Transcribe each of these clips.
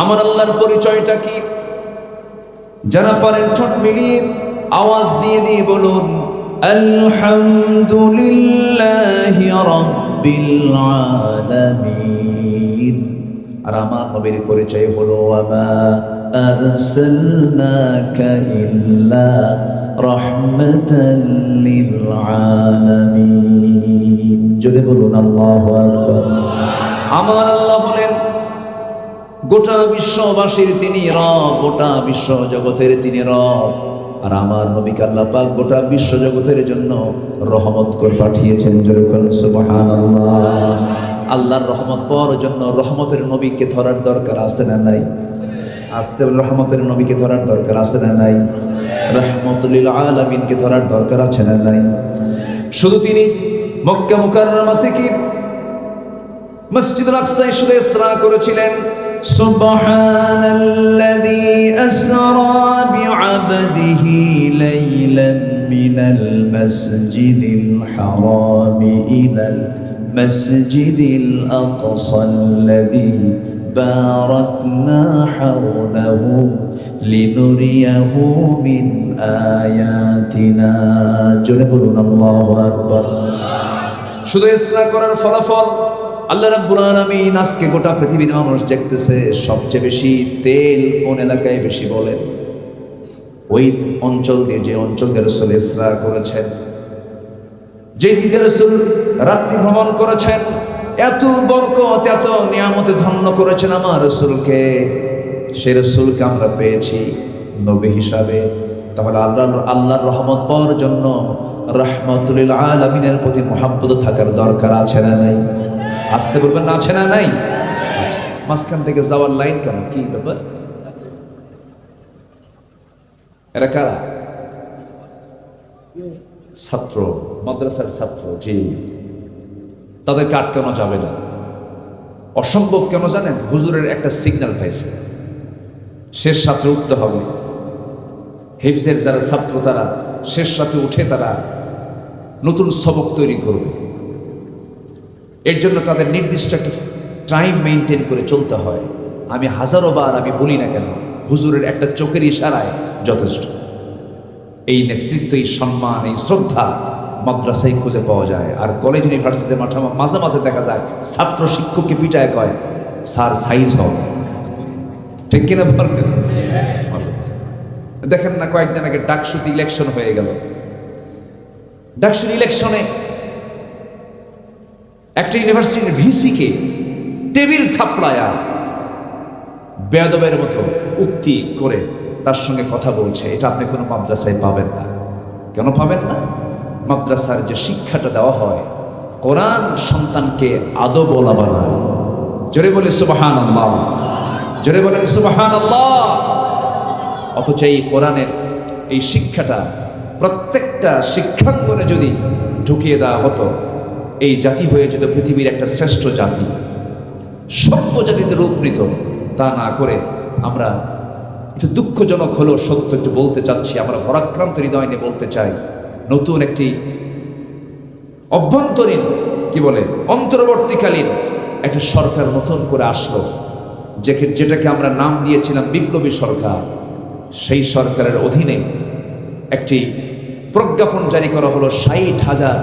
আমার আল্লাহর পরিচয়টা কি? যারা পারেন ঠোঁট মিলিয়ে আওয়াজ দিয়ে দিয়ে বলুন, আলহামদুলিল্লাহ রাব্বিল আলামিন। আর আমার নবীর পরিচয় হলো, আমা আরসালনাকা ইল্লা রাহমাতাল লিল আলামিন। জোরে বলুন, আল্লাহু আকবার। আমার আল্লাহ বলেন গোটা বিশ্ববাসীর তিনি রব, গোটা বিশ্ব জগতের তিনি রব। আর আমার নবীকে আল্লাহ পাক গোটা বিশ্ব জগতের জন্য রহমত করে পাঠিয়েছেন আল্লাহর রহমত পাওয়ার জন্য রহমতের নবীকে ধরার দরকার আছে না নাই? আসতে রহমতের নবীকে ধরার দরকার আছে না নাই? রহমতুল্লিল আলামিনকে ধরার দরকার আছে না নাই? শুধু তিনি মক্কা মুকাররমা থেকে মসজিদুল আকসায় শুধু ইসরা করেছিলেন। سبحان الذي أسرى بعبده ليلا من المسجد الحرام إلى المسجد الأقصى الذي باركنا حوله لنريه من آياتنا جنبنا الله أكبر শুধু ইসরা করার ফলাফল আল্লাহ রাব্বুল আলামিন আজকে গোটা পৃথিবীর মানুষ দেখতেছে, সবচেয়ে বেশি তেল কোন এলাকায় বেশি বলেন ওই অঞ্চল দিয়ে যে অঞ্চল রসুল ইসরা করেছেন, যে দিকে রসুল রাত্রি ভ্রমণ করেছেন, এত বরকত, এত নিয়ামতে ধন্য করেছেন আমার রসুলকে, সে রসুলকে আমরা পেয়েছি নবী হিসাবে। তাহলে আল্লাহ আল্লাহর রহমত পাওয়ার জন্য রহমতুল আলমিনের প্রতি মহাব্বত থাকার দরকার আছে না নাই? আসতে বলবেন না আছে না নাই? আচ্ছা, মাঝখান থেকে যাওয়ার লাইন কেন কি ব্যাপার? এরা কারা? ছাত্র মাদ্রাসার ছাত্র জি। তাদেরকে আটকানো যাবে না। অসম্ভব কেন জানেন? হুজুরের একটা সিগন্যাল পাইছে। শেষ ছাত্র উঠতে হবে। হিফজের যারা ছাত্র তারা শেষ সাথে উঠে তারা নতুন সবক তৈরি করবে। এর জন্য তাদের নির্দিষ্ট একটা টাইম মেনটেন করে চলতে হয়। আমি হাজারো বার আমি বলি না কেন, হুজুরের একটা চোখের ইশারায় যথেষ্ট। এই নেতৃত্ব, এই সম্মান, এই শ্রদ্ধা মাদ্রাসায় খুঁজে পাওয়া যায়। আর কলেজ ইউনিভার্সিটির মাঠে মাঝে মাঝে দেখা যায়, ছাত্র শিক্ষককে পিটায় কয়, স্যার সাইজ হও ঠিক কিনা মাঝে। দেখেন না, কয়েকদিন আগে ডাকসুতে ইলেকশন হয়ে গেল। ডাকসুর ইলেকশনে একটা ইউনিভার্সিটির ভিসিকে টেবিল থাপড়ায়া বেয়াদবের মতো উক্তি করে তার সঙ্গে কথা বলছে। এটা আপনি কোনো মাদ্রাসায় পাবেন না। কেন পাবেন না? মাদ্রাসার যে শিক্ষাটা দেওয়া হয়, কোরআন সন্তানকে আদো বলা বানায়। জোরে বলে সুবাহান আল্লাহ জোরে বলেন সুবাহান আল্লাহ অথচ এই কোরআনের এই শিক্ষাটা প্রত্যেকটা শিক্ষাঙ্গনে যদি ঢুকিয়ে দেওয়া হতো এই জাতি হয়ে যেত পৃথিবীর একটা শ্রেষ্ঠ জাতি সভ্য জাতিতে রূপ নিত তা না করে আমরা একটু দুঃখজনক হলেও সত্য একটু বলতে চাচ্ছি, আমরা পরাক্রান্ত হৃদয় নিয়ে বলতে চাই, নতুন একটি অভ্যন্তরীণ, কি বলে, অন্তর্বর্তীকালীন একটা সরকার নতুন করে আসলো, যেকে যেটাকে আমরা নাম দিয়েছিলাম বিপ্লবী সরকার। সেই সরকারের অধীনে একটি প্রজ্ঞাপন জারি করা হলো ষাট হাজার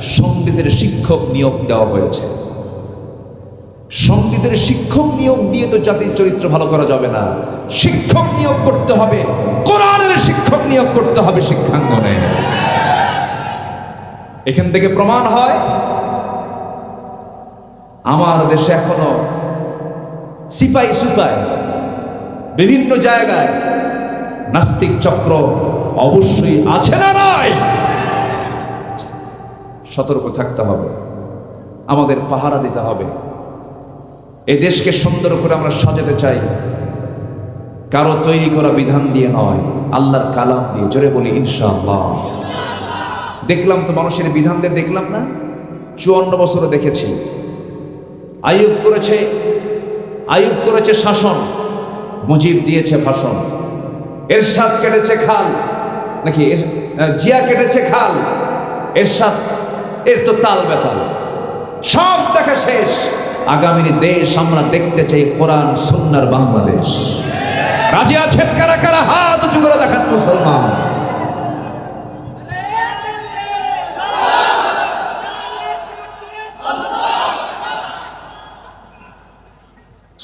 সঙ্গীতের শিক্ষক নিয়োগ দেওয়া হয়েছে। সঙ্গীতের শিক্ষক নিয়োগ দিয়ে তো জাতির চরিত্র ভালো করা যাবে না। শিক্ষক নিয়োগ করতে হবে, কোরআনের শিক্ষক নিয়োগ করতে হবে শিক্ষাঙ্গনে। এখান থেকে প্রমাণ হয়, আমার দেশে এখনও সিপাই সুপাই বিভিন্ন জায়গায় নাস্তিক চক্র অবশ্যই আছে না নয় সতর্ক থাকতে হবে। আমাদের পাহারা দিতে হবে। এ দেশকে সুন্দর করে আমরা সাজাতে চাই। কারও তৈরি করা বিধান দিয়ে নয়, আল্লাহর কালাম দিয়ে। জোরে বলি, ইনশাআল্লাহ। দেখলাম তো মানুষের বিধান দিয়ে দেখলাম না? চুয়ান্ন বছরে দেখেছি। আয়ুব করেছে আয়ুব করেছে শাসন। মুজিব দিয়েছে ভাষণ। এরশাদ কেটেছে খাল। নাকি জিয়া কেটেছে খাল। এরশাদ এর তো তাল বেতাল। সব দেখা শেষ। আগামীর দেশ আমরা দেখতে চাই কোরআন, সুন্নার বাংলাদেশ। রাজি আছেন কারা কারা? হাত উঁচু করে দেখান মুসলমান।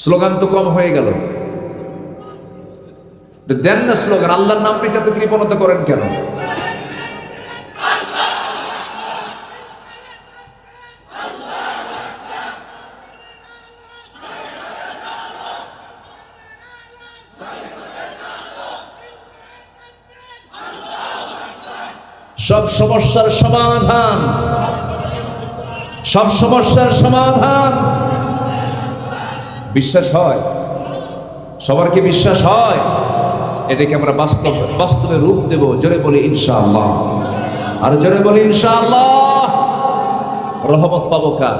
স্লোগান তো কম হয়ে গেল। দেন না স্লোগান, আল্লাহর নাম নিতে তো কৃপণতা করেন কেন? সব সমস্যার সমাধান। সব সমস্যার সমাধান। বিশ্বাস হয়? সবার কি বিশ্বাস হয়? এটাকে আমরা বাস্তব, বাস্তবে রূপ দেব, জোরে বলি ইনশাআল্লাহ। আর জোরে বলি ইনশাআল্লাহ। রহমত পাবো কার?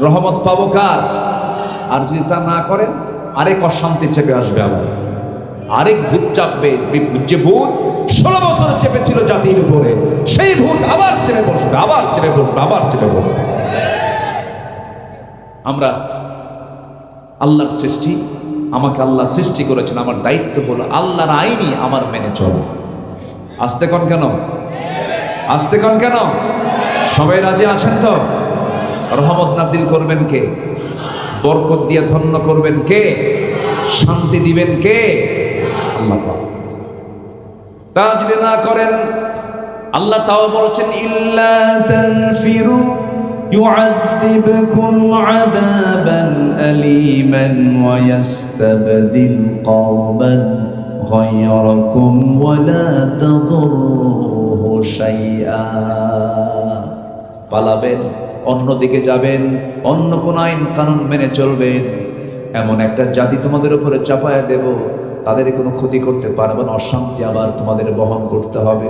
রহমত পাবো কার? আর যদি তা না করেন, আরেক অশান্তি চেপে আসবে আবার। আরেক ভূত চাপবে যে ভূত ষোলো বছর চেপেছিল জাতির উপরে, সেই ভূত আবার চেপে বসবে, আবার চেপে বসবে, আবার চেপে বসবে। আমরা আল্লাহর সৃষ্টি, আমাকে আল্লাহ সৃষ্টি করেছেন, আমার দায়িত্ব হলো আল্লাহর আইনই আমার মেনে চলো। আসতে কন কেন? আসতে কন কেন? সবাই রাজি আছেন তো? রহমত নাজিল করবেন কে? বরকত দিয়ে ধন্য করবেন কে? শান্তি দিবেন কে? আল্লাহ পাক। তা যদি না করেন আল্লাহ তাও বলছেন ইল্লা তানফিরু يعذبكم عذابا أليما ويستبدل قوما غيركم ولا تضروه شيئا পালাবেন অন্যদিকে যাবেন অন্য কোন আইন কানুন মেনে চলবেন এমন একটা জাতি তোমাদের উপরে চাপায় দেব তাদের কোনো ক্ষতি করতে পারবে না। অশান্তি আবার তোমাদের বহন করতে হবে।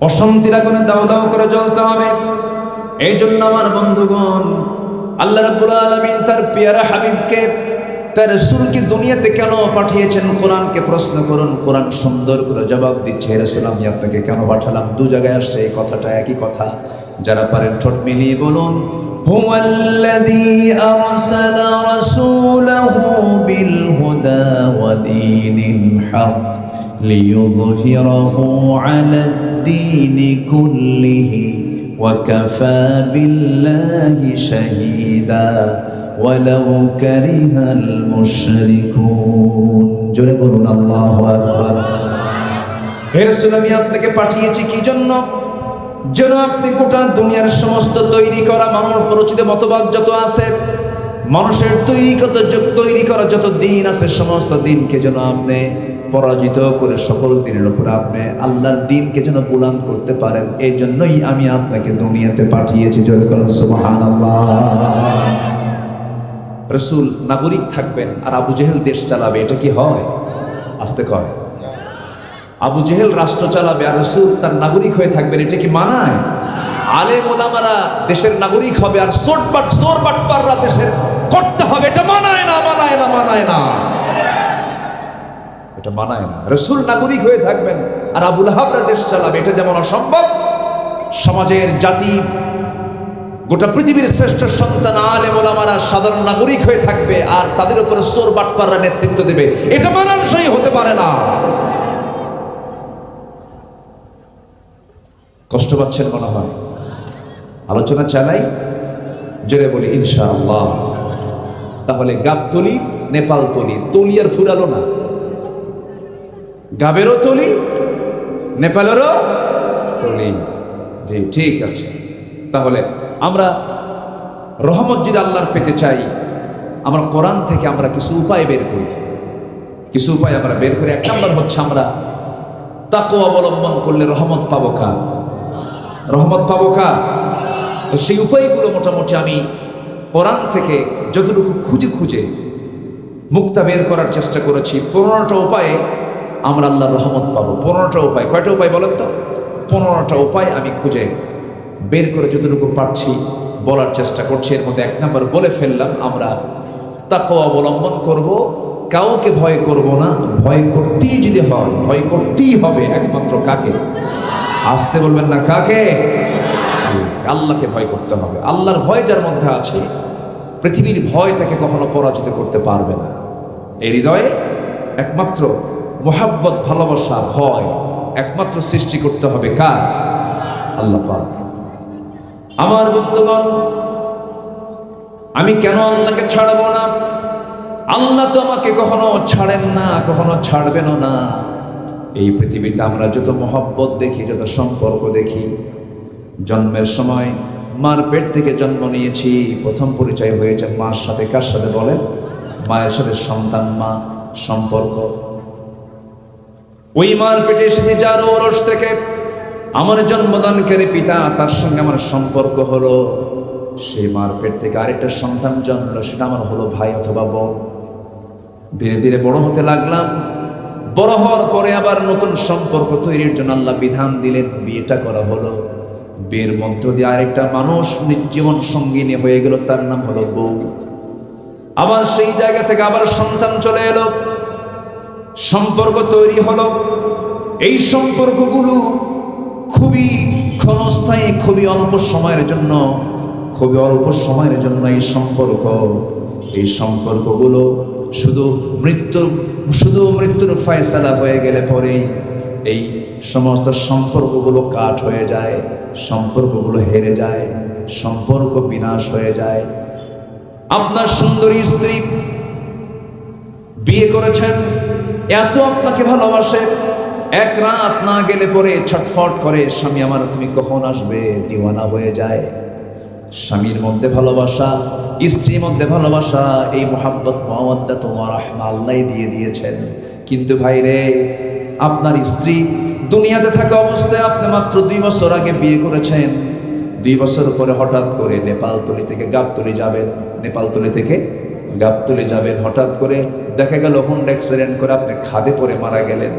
অশান্তির আগুনে দাও দাও করে জ্বলতে হবে। এই জন্য আমার বন্ধুগণ, আল্লাহ রাব্বুল আলামিন তার পেয়ারা হাবিবকে, তার রাসূলকে দুনিয়াতে কেন পাঠিয়েছেন? কোরআনকে প্রশ্ন করুন। কোরআন সুন্দর করে জবাব দিচ্ছে রাসূল, আমি আপনাকে কেন পাঠালাম? দু জায়গায় আসছে এই কথাটা, একই কথা। যারা পারেন ঠোঁট মিলিয়ে বলুন هو الذي أرسل رسوله بالهدى ودين الحق ليظهره على الدين كله وكفى بالله شهيدا ولو كره المشركون জোরে বলুন আল্লাহু আকবার হে রাসূল আমি আপনাকে পাঠিয়েছি কি জন্য যেন আপনি গোটা দুনিয়ার সমস্ত তৈরি করা মানুষ প্রচিত মতবাদ যত আছে, মানুষের তৈরি কত তৈরি করা যত দিন আছে, সমস্ত দিনকে যেন আপনি পরাজিত করে সকল দিনের উপর আপনি আল্লাহর দিনকে যেন বুলান করতে পারেন। এই জন্যই আমি আপনাকে দুনিয়াতে পাঠিয়েছি রসুল নাগরিক থাকবেন আর আবু জেহেল দেশ চালাবে, এটা কি হয়? আসতে কয়। আবু জেহেল রাষ্ট্র চালাবে আর রসুল তার নাগরিক হয়ে থাকবেন, এটা কি মানায়? আলে মোলামারা দেশের নাগরিক হবে আর সোট বাট সোর বাট পাররা দেশের করতে হবে, এটা মানায় না মানায় না মানায় না। এটা মানায় না। রসুল নাগরিক হয়ে থাকবেন আর আবুল হাবরা দেশ চালাবে, এটা যেমন অসম্ভব, সমাজের জাতির গোটা পৃথিবীর শ্রেষ্ঠ সন্তান আলে মোলামারা সাধারণ নাগরিক হয়ে থাকবে আর তাদের উপরে সোর বাটপাররা নেতৃত্ব দেবে, এটা মানানসই হতে পারে না। কষ্ট পাচ্ছেন মনে হয়? আলোচনা চালাই, জোরে বলি, ইনশাআল্লাহ। তাহলে গাবতলি নেপাল তলি তলি আর ফুরালো না। গাবেরও তলি, নেপালেরও তলি। জি, ঠিক আছে। তাহলে আমরা রহমত যদি আল্লাহর পেতে চাই, আমরা কোরআন থেকে আমরা কিছু উপায় বের করি। কিছু উপায় আমরা বের করি। এক নম্বর হচ্ছে আমরা তাকে অবলম্বন করলে রহমত পাবো কা রহমত পাবো কা তো সেই উপায়গুলো মোটামুটি আমি কোরআন থেকে যতটুকু খুঁজে খুঁজে মুক্তা বের করার চেষ্টা করেছি। পনেরোটা উপায়ে আমরা আল্লাহর রহমত পাবো। পনেরোটা উপায়। কয়টা উপায় বলেন তো? পনেরোটা উপায় আমি খুঁজে বের করে যতটুকু পারছি বলার চেষ্টা করছি। এর মধ্যে এক নম্বর বলে ফেললাম আমরা তাকে অবলম্বন করব। কাউকে ভয় করব না। ভয় করতেই যদি হয়, ভয় করতেই হবে একমাত্র কাকে? আসতে বলবেন না, কাকে? আল্লাহকে ভয় করতে হবে। আল্লাহর ভয় যার মধ্যে আছে, পৃথিবীর ভয় তাকে কখনো পরাজিত করতে পারবে না। এই হৃদয়ে একমাত্র মোহাব্বত, ভালোবাসা, ভয় একমাত্র সৃষ্টি করতে হবে কার? আল্লাহ আমার বন্ধুগণ, আমি কেন আল্লাহকে ছাড়বো না? আল্লাহ তো আমাকে কখনো ছাড়েন না, কখনো ছাড়বেনও না। এই পৃথিবীতে আমরা যত মহব্বত দেখি, যত সম্পর্ক দেখি, জন্মের সময় মার পেট থেকে জন্ম নিয়েছি, প্রথম পরিচয় হয়েছে মার সাথে, কার সাথে বলেন? মায়ের সাথে সন্তান, মা, সম্পর্ক। ওই মার পেটে এসেছি যার ওরস থেকে। আমার জন্মদানকারী পিতা, তার সঙ্গে আমার সম্পর্ক হলো। সেই মার পেট থেকে আরেকটা সন্তান জন্মলো, সেটা আমার হলো ভাই অথবা বোন। ধীরে ধীরে বড় হতে লাগলাম। বড় হওয়ার পরে আবার নতুন সম্পর্ক তৈরির জন্য আল্লাহ বিধান দিলেন, বিয়েটা করা হলো। বিয়ের মধ্য দিয়ে আরেকটা মানুষ জীবন সঙ্গিনী হয়ে গেল, তার নাম হলো বউ। আবার সেই জায়গা থেকে আবার সন্তান চলে এলো। সম্পর্ক তৈরি হলো। এই সম্পর্কগুলো খুবই ক্ষণস্থায়ী, খুবই অল্প সময়ের জন্য, খুবই অল্প সময়ের জন্য এই সম্পর্ক। এই সম্পর্কগুলো শুধু মৃত্যু শুধু মৃত্যুর ফয়সালা হয়ে গেলে পরেই এই সমস্ত সম্পর্কগুলো কাঠ হয়ে যায়, সম্পর্কগুলো হেরে যায়, সম্পর্ক বিনাশ হয়ে যায়। আপনার সুন্দরী স্ত্রী বিয়ে করেছেন, এত আপনাকে ভালোবাসে, এক রাত না গেলে পরে ছটফট করে, স্বামী আমার, তুমি কখন আসবে? দিওয়ানা হয়ে যায়। স্বামীর মধ্যে ভালোবাসা স্ত্রীর মধ্যে ভালোবাসা, এই মোহাব্বত মোহাম্মদটা তোমার রহমা আল্লাহ দিয়ে দিয়েছেন। কিন্তু ভাই রে আপনার স্ত্রী দুনিয়াতে থাকা অবস্থায় আপনি মাত্র দুই বছর আগে বিয়ে করেছেন। দুই বছর পরে হঠাৎ করে নেপালতলি থেকে গাবতলি যাবেন, নেপালতলি থেকে গাবতলি যাবেন, হঠাৎ করে দেখা গেল হুন্ড অ্যাক্সিডেন্ট করে আপনি খাদে পড়ে মারা গেলেন।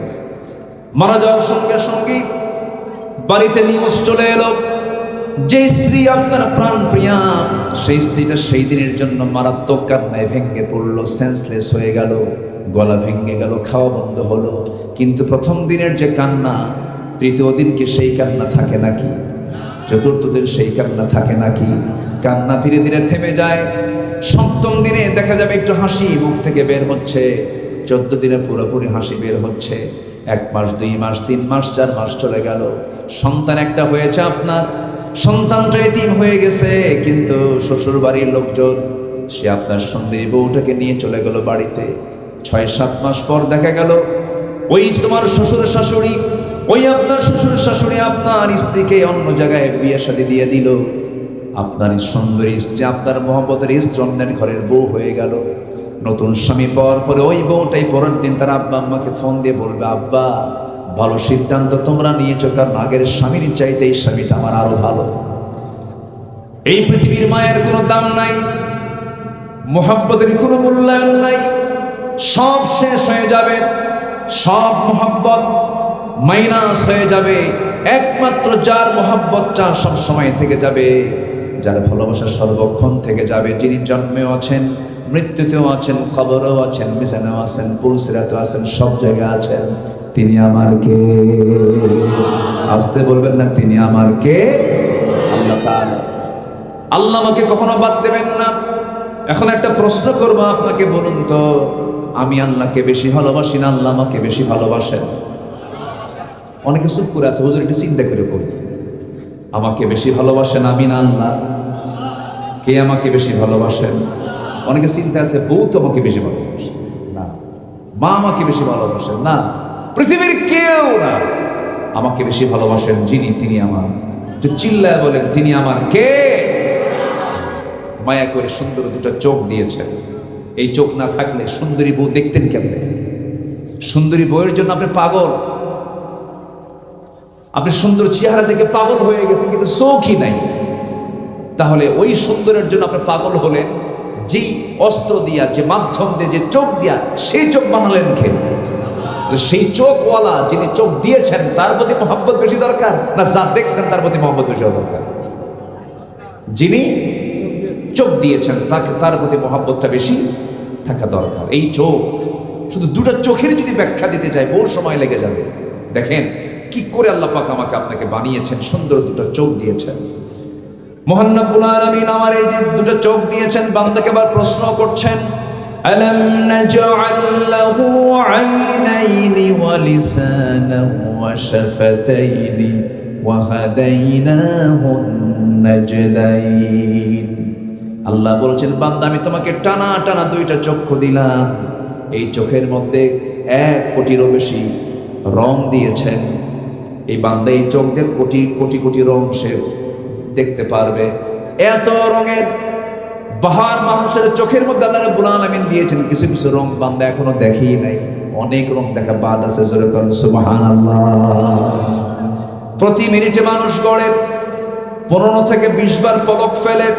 মারা যাওয়ার সঙ্গে সঙ্গেই বাড়িতে নিউজ চলে এলো। যে স্ত্রী আপনার প্রাণ প্রিয়া, সেই স্ত্রীটা সেই দিনের জন্য মারাত্মক কান্নায় ভেঙে পড়ল সেন্সলেস হয়ে গেল, গলা ভেঙে গেল, খাওয়া বন্ধ হলো। কিন্তু প্রথম দিনের যে কান্না, তৃতীয় দিনকে সেই কান্না থাকে নাকি? চতুর্থ দিন সেই কান্না থাকে নাকি? কান্না ধীরে ধীরে থেমে যায়। সপ্তম দিনে দেখা যাবে একটু হাসি মুখ থেকে বের হচ্ছে। চোদ্দ দিনে পুরোপুরি হাসি বের হচ্ছে। এক মাস, দুই মাস, তিন মাস, চার মাস চলে গেল। সন্তান একটা হয়েছে আপনার। সন্তানটা এতিম হয়ে গেছে, কিন্তু শ্বশুর বাড়ির লোকজন, সে আপনার সুন্দরী বউটাকে নিয়ে চলে গেল বাড়িতে। ছয়, সাত মাস পর দেখা গেল, ওই তোমার শ্বশুর শাশুড়ি, ওই আপনার শ্বশুর শাশুড়ি আপনার স্ত্রীকে অন্য জায়গায় বিয়ে শাদী দিয়ে দিল। আপনার সুন্দরী স্ত্রী, আপনার মোহাম্মতের স্ত্রী অন্যের ঘরের বউ হয়ে গেল। নতুন স্বামী পাওয়ার পরে ওই বউটাই পরের দিন তার আব্বা আম্মাকে ফোন দিয়ে বলবে, আব্বা ভালো সিদ্ধান্ত তোমরা নিয়েছো, কারণ আগের স্বামীর চাইতে এই স্বামীটা আমার আরও ভালো। এই পৃথিবীর মায়ের কোনো দাম নাই, মোহাব্বতের কোনো মূল্যায়ন নাই, সব শেষ হয়ে যাবে, সব মোহাব্বত মাইনাস হয়ে যাবে, একমাত্র যার মোহাব্বতটা সব সময় থেকে যাবে, যার ভালোবাসা সর্বক্ষণ থেকে যাবে, যিনি জন্মেও আছেন, মৃত্যুতেও আছেন, কবরেও আছেন, মিশানেও আছেন, পুলসিরাতেও আছেন, সব জায়গায় আছেন। তিনি আমার কে? আসতে বলবেন না, তিনি আমার কে? আল্লাহ আল্লাহ আমাকে কখনো বাদ দেবেন না। এখন একটা প্রশ্ন করব আপনাকে বলুন তো, আমি আল্লাহকে বেশি ভালোবাসি না আল্লাহ আমাকে বেশি ভালোবাসেন? অনেকে চুপ করে আছে, হুজুর একটু চিন্তা করে করি আমাকে বেশি ভালোবাসেন আমি না আল্লাহ? কে আমাকে বেশি ভালোবাসেন? অনেকে চিন্তা আছে, বউ তো আমাকে বেশি ভালোবাসে। না। মা আমাকে বেশি ভালোবাসেন, না। পৃথিবীর কেউ না। আমাকে বেশি ভালোবাসেন যিনি, তিনি আমার। তো চিল্লায় বলেন, তিনি আমার কে? মায়া করে সুন্দর দুটো চোখ দিয়েছেন। এই চোখ না থাকলে সুন্দরী বউ দেখতেন কেমনে? সুন্দরী বউয়ের জন্য আপনি পাগল। আপনি সুন্দর চেহারা দেখে পাগল হয়ে গেছেন, কিন্তু চোখই নাই। তাহলে ওই সুন্দরের জন্য আপনি পাগল হলেন যেই অস্ত্র দিয়া, যে মাধ্যম দিয়ে, যে চোখ দিয়া, সেই চোখ বানালেন তো সেই চোখওয়ালা যিনি চোখ দিয়েছেন, তার প্রতি মোহাম্মত বেশি দরকার না যা দেখছেন, তার প্রতি মোহাম্মত বেশি দরকার? যিনি চোখ দিয়েছেন, তাকে তার প্রতি মহাব্বতটা বেশি থাকা দরকার। এই চোখ, শুধু দুটো চোখের যদি ব্যাখ্যা দিতে যায়, বহু সময় লেগে যাবে। দেখেন, কি করে আল্লাহ পাক আমাকে আপনাকে বানিয়েছেন, সুন্দর দুটো চোখ দিয়েছেন। মোহান্নবুল আলমিন আমার এই যে দুটো চোখ দিয়েছেন, বান্দাকে আবার প্রশ্ন করছেন ألم نجعل له عينين ولسانا وشفتين وهديناه النجدين আল্লাহ বলছেন বান্দা আমি তোমাকে টানা টানা দুইটা চক্ষু দিলাম এই চোখের মধ্যে এক কোটিরও বেশি রং দিয়েছেন এই বান্দা এই চোখ দিয়ে কোটি কোটি কোটি রং সে দেখতে পারবে এত রঙের বাহার মানুষের চোখের মধ্যে আল্লাহ রাব্বুল আলামিন দিয়েছেন, কিছু কিছু রং বান্দা এখনও দেখেই নাই। অনেক রং দেখা বাদ আছে, জোরে করেন, সুবহানাল্লাহ। প্রতি মিনিটে মানুষ গড়ে, পনেরো থেকে বিশ বার পলক ফেলে।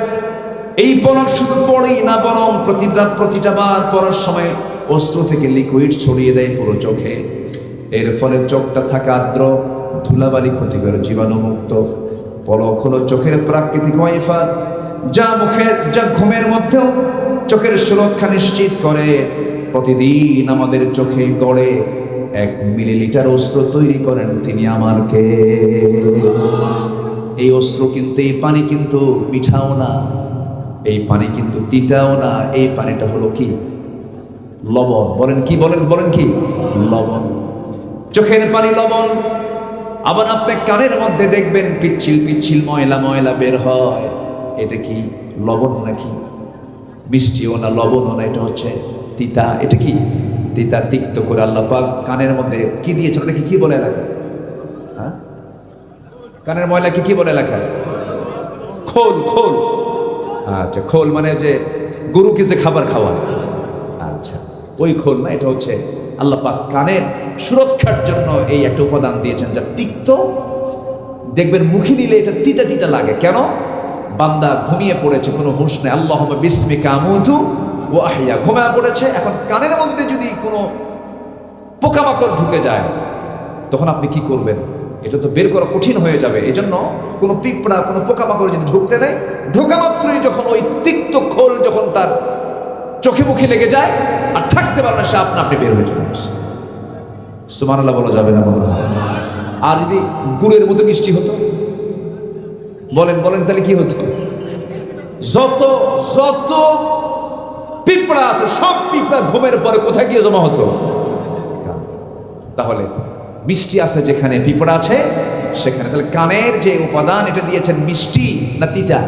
এই পলক শুধু পড়েই না, বরং প্রতিটা প্রতিটা বার পড়ার সময় অস্ত্র থেকে লিকুইড ছড়িয়ে দেয় পুরো চোখে। এর ফলে চোখটা থাকা আর্দ্র, ধুলাবালি ক্ষতিকর, জীবাণুমুক্ত। পলক হলো চোখের প্রাকৃতিক ওয়াইফার যা মুখের যা ঘুমের মধ্যেও চোখের সুরক্ষা নিশ্চিত করে। প্রতিদিন আমাদের চোখে গড়ে এক মিলিলিটার অস্ত্র তৈরি করেন তিনি আমারকে। এই অস্ত্র কিন্তু, এই পানি কিন্তু মিঠাও না, এই পানি কিন্তু তিতাও না। এই পানিটা হলো কি? লবণ। বলেন কি, বলেন বলেন কি? লবণ। চোখের পানি লবণ। আবার আপনি কানের মধ্যে দেখবেন, পিচ্ছিল পিচ্ছিল ময়লা ময়লা বের হয়। এটা কি লবণ নাকি? মিষ্টিও না লবণও না, এটা হচ্ছে তিতা। এটা কি? তিতা তিক্ত করে আল্লাহ পাক কানের মধ্যে কি দিয়েছেন? ওটাকে কি বলে এলাকা হ্যাঁ? কানের ময়লাকে কি বলে এলাকা খোল খোল। আচ্ছা খোল মানে যে গরুকে যে খাবার খাওয়া। আচ্ছা ওই খোল না, এটা হচ্ছে আল্লাহ পাক কানের সুরক্ষার জন্য এই একটা উপাদান দিয়েছেন যা তিক্ত। দেখবেন মুখে নিলে এটা তিতা তিতা লাগে। কেন? বান্দা ঘুমিয়ে পড়েছে, কোনো হুঁশ নেই। আল্লাহ বিস্মিকা আমুধু ও আহিয়া ঘুমিয়ে পড়েছে, এখন কানের মধ্যে যদি কোনো পোকামাকড় ঢুকে যায়, তখন আপনি কি করবেন? এটা তো বের করা কঠিন হয়ে যাবে। এই জন্য কোনো পিঁপড়া, কোনো পোকামাকড় যদি ঢুকতে দেয়, ঢোকা মাত্রই যখন ওই তিক্ত খোল যখন তার চোখে মুখে লেগে যায়, আর থাকতে পারে না, সে আপনা আপনি বের হয়ে চলে আসে। সুমানাল্লাহ বলা যাবে না, বলা আর যদি গুড়ের মতো মিষ্টি হতো? বলেন বলেন, তাহলে কি হতো? যত যত পিঁপড়া আছে, সব পিঁপড়া ঘুমের পরে কোথায় গিয়ে জমা হতো? তাহলে মিষ্টি আছে যেখানে পিঁপড়া আছে, সেখানে। তাহলে কানের যে উপাদান, এটা দিয়েছেন মিষ্টি না তিতা?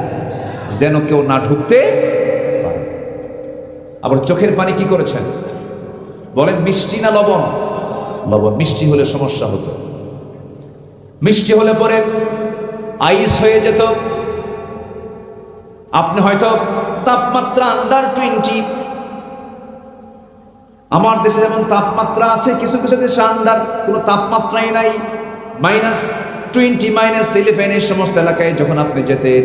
যেন কেউ না ঢুকতে পারে। আবার চোখের পানি কি করেছেন? বলেন, মিষ্টি না লবণ? লবণ, মিষ্টি হলে সমস্যা হতো। মিষ্টি হলে পরে আইস হয়ে যেত। আপনি হয়তো তাপমাত্রা আন্ডার টোয়েন্টি আমার দেশে যেমন তাপমাত্রা আছে, কিছু কিছু দেশে আন্ডার কোনো তাপমাত্রাই নাই। মাইনাস টোয়েন্টি মাইনাস ইলেভেন এই সমস্ত এলাকায় যখন আপনি যেতেন,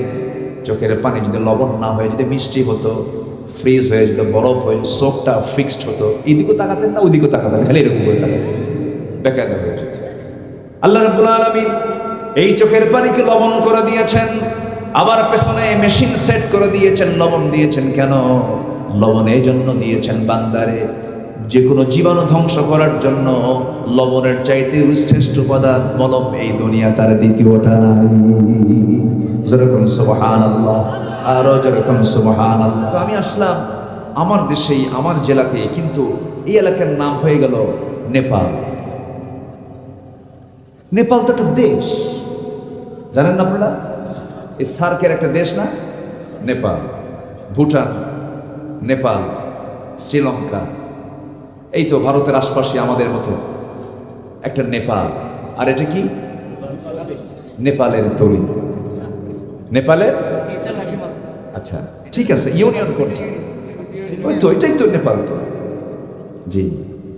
চোখের পানি যদি লবণ না হয়ে, যদি মিষ্টি হতো ফ্রিজ হয়ে যেত বরফ হয়ে সোপটা ফিক্সড হতো, এদিকেও তাকাতেন না, ওদিকেও তাকাতেন খালি এরকম করে তাকাতেন। বেকায়দা হয়ে যেত। আল্লাহ রাব্বুল আলামিন এই চোখের পানিকে লবণ করে দিয়েছেন। আবার পেছনে মেশিন সেট করে দিয়েছেন, লবণ দিয়েছেন কেন? লবণ এই জন্য দিয়েছেন বান্দারে, যে কোনো জীবাণু ধ্বংস করার জন্য লবণের চাইতে শ্রেষ্ঠ উপাদান মলম এই দুনিয়া তার দ্বিতীয়টা নাই যেরকম সুবহান আল্লাহ আরও যেরকম সুবহান আল্লাহ তো আমি আসলাম আমার দেশেই, আমার জেলাতে কিন্তু এই এলাকার নাম হয়ে গেল নেপাল। নেপাল তো একটা দেশ। জানেন না আপনারা? এই সার্কের একটা দেশ না? নেপাল, ভুটান, নেপাল, শ্রীলঙ্কা। এই তো ভারতের আশপাশে আমাদের মতো একটা নেপাল। আর এটা কি? নেপালের তরি। নেপালের? আচ্ছা ঠিক আছে, ইউনিয়ন কোনটা? ওই তো, এটাই তো নেপাল তো। জি,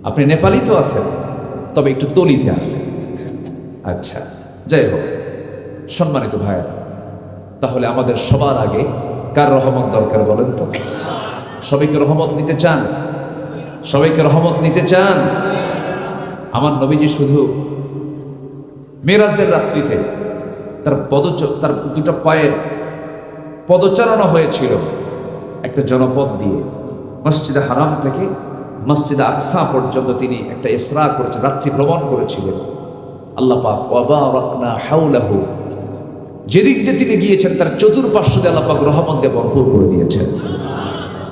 আপনি নেপালি তো আছেন, তবে একটু তলিতে আছেন। আচ্ছা যাই হোক, সম্মানিত ভাই তাহলে আমাদের সবার আগে কার রহমত দরকার বলেন তো? সবাইকে রহমত নিতে চান? সবাইকে রহমত নিতে চান? আমার নবীজি শুধু মেরাজের রাত্রিতে তার পদচ, তার দুটো পায়ের পদচারণা হয়েছিল একটা জনপদ দিয়ে। মসজিদে হারাম থেকে মসজিদে আকসা পর্যন্ত তিনি একটা ইসরা করেছেন রাত্রি ভ্রমণ করেছিলেন। আল্লাহ যেদিক দিয়ে তিনি গিয়েছেন, তার চতুর্পার্শ্ব দিয়ে আল্লাহ পাক রহমত দিয়ে ভরপুর করে দিয়েছেন।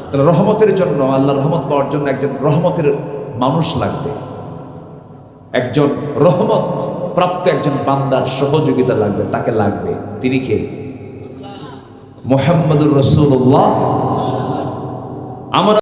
তাহলে রহমতের জন্য আল্লাহ রহমত পাওয়ার জন্য একজন রহমতের মানুষ লাগবে। একজন রহমত প্রাপ্ত একজন বান্দার সহযোগিতা লাগবে, তাকে লাগবে। তিনি কে? মোহাম্মদুর রসুল্লাহ আমার